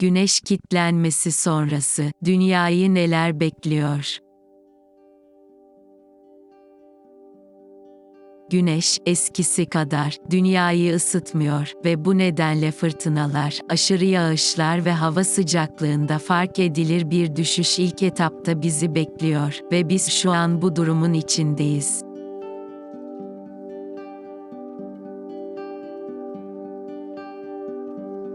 Güneş kitlenmesi sonrası dünyayı neler bekliyor? Güneş eskisi kadar dünyayı ısıtmıyor ve bu nedenle fırtınalar, aşırı yağışlar ve hava sıcaklığında fark edilir bir düşüş ilk etapta bizi bekliyor ve biz şu an bu durumun içindeyiz.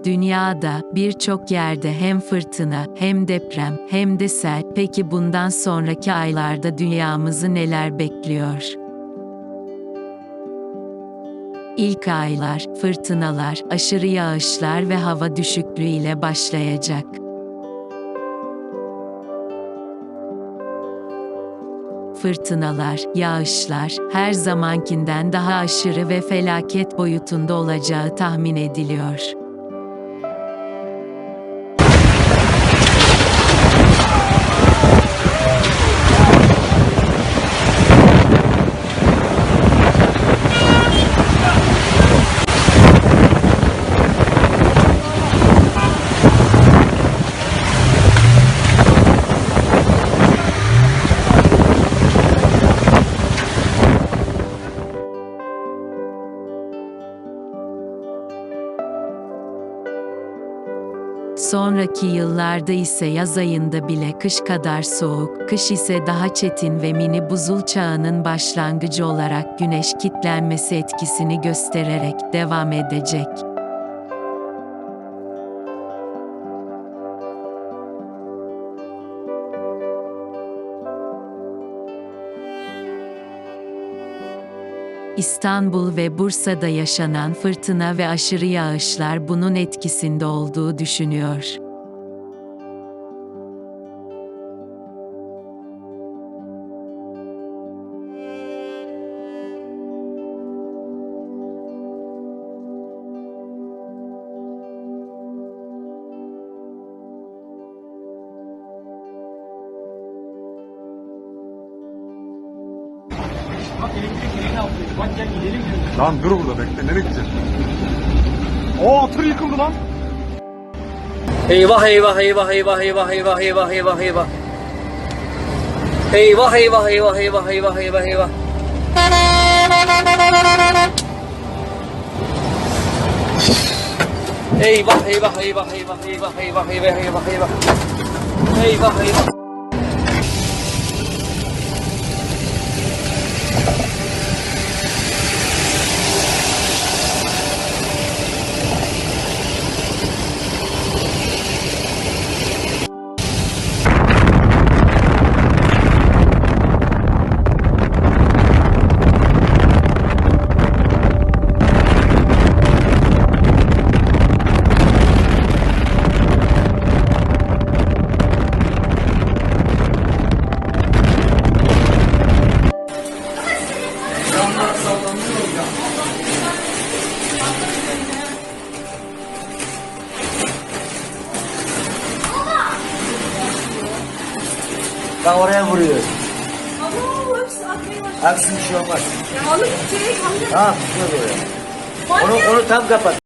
Dünyada birçok yerde hem fırtına, hem deprem, hem de sel. Peki bundan sonraki aylarda dünyamızı neler bekliyor? İlk aylar, fırtınalar, aşırı yağışlar ve hava düşüklüğü ile başlayacak. Fırtınalar, yağışlar, her zamankinden daha aşırı ve felaket boyutunda olacağı tahmin ediliyor. Sonraki yıllarda ise yaz ayında bile kış kadar soğuk, kış ise daha çetin ve mini buzul çağının başlangıcı olarak güneş kitlenmesi etkisini göstererek devam edecek. İstanbul ve Bursa'da yaşanan fırtına ve aşırı yağışlar bunun etkisinde olduğu düşünüyor. Bak gel gidelim diyor. Lan dur burada bekle nereye gideceksin? Aa tır yıkıldı lan. Eyvah eyvah eyvah eyvah eyvah eyvah eyvah eyvah eyvah. Eyvah eyvah eyvah eyvah eyvah eyvah eyvah. Eyvah eyvah eyvah eyvah eyvah eyvah eyvah eyvah eyvah. Eyvah Bak oraya vuruyor. Ama hepsi akmaya başladı. Bir şey olmaz. Ya alıp şey kaldı. Tamam, vuruyor oraya. Onu, onu tam kapat.